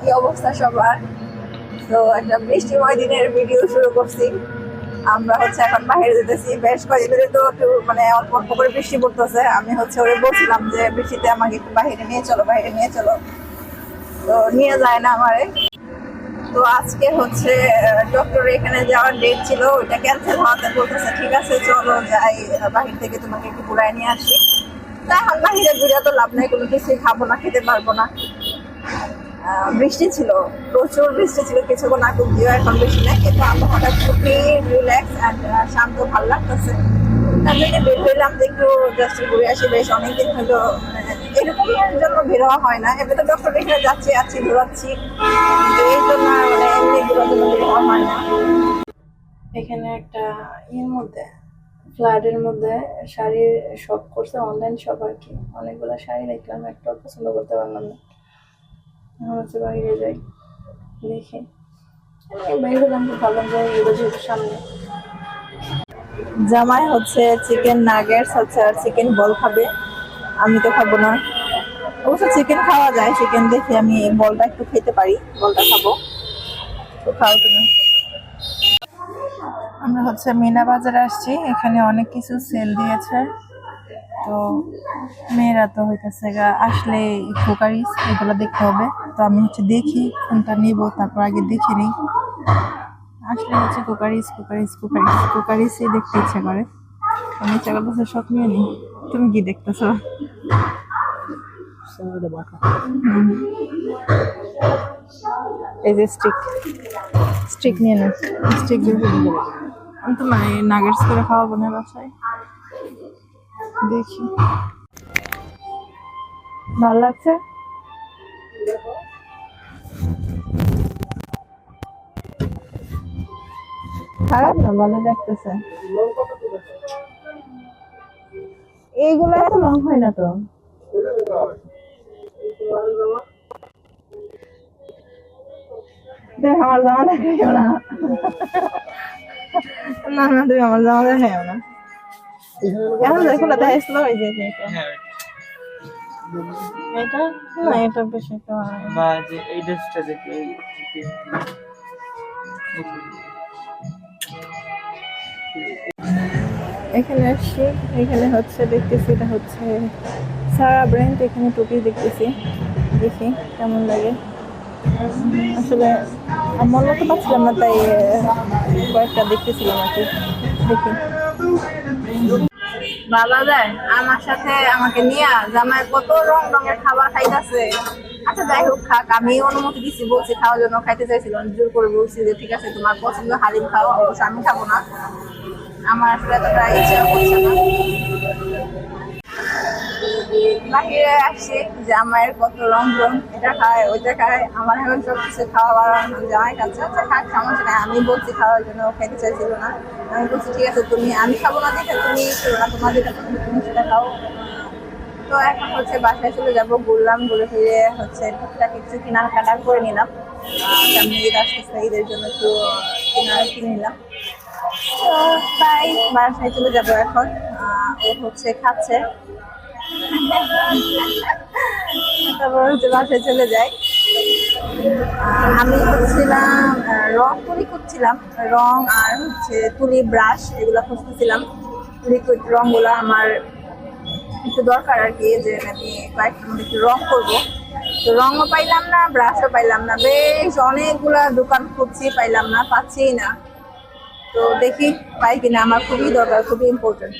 কি অবস্থা সবার? তো একটা বৃষ্টিময় দিনের ভিডিও শুরু করছি। আমরা হচ্ছে এখন বাইরে যেতেছি, বেশ কয়েকদিন ধরে তো মানে অল্প অল্প করে বৃষ্টি পড়তেছে। আমি হচ্ছে ওরে বলছিলাম যে, বৃষ্টিতে আমাকে একটু বাইরে নিয়ে চলো, বাইরে নিয়ে চলো। তো নিয়ে যায় না আমারে। তো আজকে হচ্ছে ডক্টর এখানে যাওয়ার ডেট ছিল, ওইটা ক্যান্সেল হওয়াতে বলতেছে, ঠিক আছে, চলো যাই বাহির থেকে তোমাকে একটু ঘুরাই নিয়ে আসি। তা এখন বাহিরে ঘুরে তো লাভ নাই, কোনো কিছুই খাব না, খেতে পারব না। বৃষ্টি ছিল, প্রচুর বৃষ্টি ছিল, কিছুক্ষণ আগে দিও এখন বেশি নেই, কিন্তু আবহাওয়াটা খুবই রিল্যাক্স অ্যান্ড শান্ত, ভালো লাগতেছে। তার জন্য বের হইলাম যে একটু জাস্ট ঘুরে আসি, বেশ অনেকদিন হলো মানে এরকমের জন্য বের হওয়া হয় না। এমনি তো ডক্টর এখানে যাচ্ছি, আছি, ঘোরাচ্ছি এই জন্য মানে এমনি ঘোরার জন্য বের হওয়া হয় না। এখানে একটা ইয়ের মধ্যে ফ্ল্যাটের মধ্যে শাড়ির শপ করছে অনলাইন শপ আর কি। অনেকগুলো শাড়ি দেখলাম একটা পছন্দ করতে পারলাম না। এখন হচ্ছে বাইরে যাই, দেখি। বাইরে হলাম, ভাবলাম যে এগুলো যেহেতু সামনে। জামাই হচ্ছে চিকেন নাগেটস হচ্ছে আর চিকেন বল খাবে। আমি তো খাব না। অবশ্য চিকেন খাওয়া যায় চিকেন দেখে আমি বলটা একটু খেতে পারি বলটা খাব। তো খাও তুমি। আমরা হচ্ছে মিনা বাজারে আসছি, এখানে অনেক কিছু সেল দিয়েছে। তো মেয়েরা তো হইতেছে গা আসলে কুকারিস এগুলো দেখতে হবে। তো আমি হচ্ছে দেখি কোনটা নিব তারপর আগে দেখে নিই। আসলে হচ্ছে কুকারিস কুকারিস কুকারিস কুকারিসই দেখতে ইচ্ছে করে। আমি ইচ্ছা করতেছে সব নিয়ে নিই। তুমি কি দেখতেছো। এই যে স্টিক স্টিক নিয়ে নে স্টিক আমি তো মানে নাগেটস করে খাওয়াবো না বাসায়। দেখি। ভালো লাগছে? খারাপ না, ভালো লাগতেছে। এইগুলো এত লং হয় না তো? দেখ, আমার জামা দেখাইও না। না না তুমি আমার জামা দেখাইও না। এখন দেখো না দেখাইছিল ওই যে এটা। না এটা বেশ একটা। বা যে এই ড্রেসটা দেখে এখানে আসছি এখানে হচ্ছে দেখতেছি এটা হচ্ছে সারা ব্র্যান্ড এখানে টুপি দেখতেছি। দেখি কেমন লাগে। আসলে আমার মতো পাচ্ছিলাম না তাই কয়েকটা দেখতেছিলাম আর কি। দেখি। বাবা যায়, আমার সাথে আমাকে নিয়ে জামাই কত রং রঙের খাবার খাইতেছে। আচ্ছা যাই হোক, খাক, আমি অনুমতি দিচ্ছি বলছি খাওয়ার জন্য খাইতে চাইছিল। জোর করে বলছি যে, ঠিক আছে, তোমার পছন্দ হালিম খাও, অবশ্য আমি খাব না। আমার আসলে এতটা ইচ্ছা করছে না। বাহিরে আসছি জামাইয়ের কত রং রং এটা খায়, ওইটা খায়। আমার এখন সব কিছু খাওয়া জামাই খাচ্ছে আচ্ছা খাক সমস্যা নাই। আমি বলছি খাওয়ার জন্য ও খাইতে চাইছিল না। আমি বলছি, ঠিক আছে, তুমি, আমি খাব না দেখে তুমি খেলো না, তোমার যেটা তুমি সেটা খাও। তো এখন হচ্ছে বাসায় চলে যাব, ঘুরলাম, ঘুরে ফিরে হচ্ছে টুকটাক কিছু কেনাকাটা করে নিলাম। সামনে আসতেছে, ঈদের জন্য একটু কেনা কিনে নিলাম। তো তাই বাসায় চলে যাব এখন। ও হচ্ছে খাচ্ছে। তারপর হচ্ছে বাসায় চলে যাই। আমি আহ, রং তুলি করছিলাম রং আর হচ্ছে তুলি ব্রাশ এগুলো খুঁজতেছিলাম। লিকুইড রংগুলো আমার একটু দরকার আর কি যে আমি কয়েকটার মধ্যে একটু রং করব। তো রঙও পাইলাম না ব্রাশও পাইলাম না। বেশ অনেকগুলা দোকান খুঁজছি পাইলাম না পাচ্ছি না। তো দেখি পাই কিনা আমার খুবই দরকার খুবই ইম্পর্টেন্ট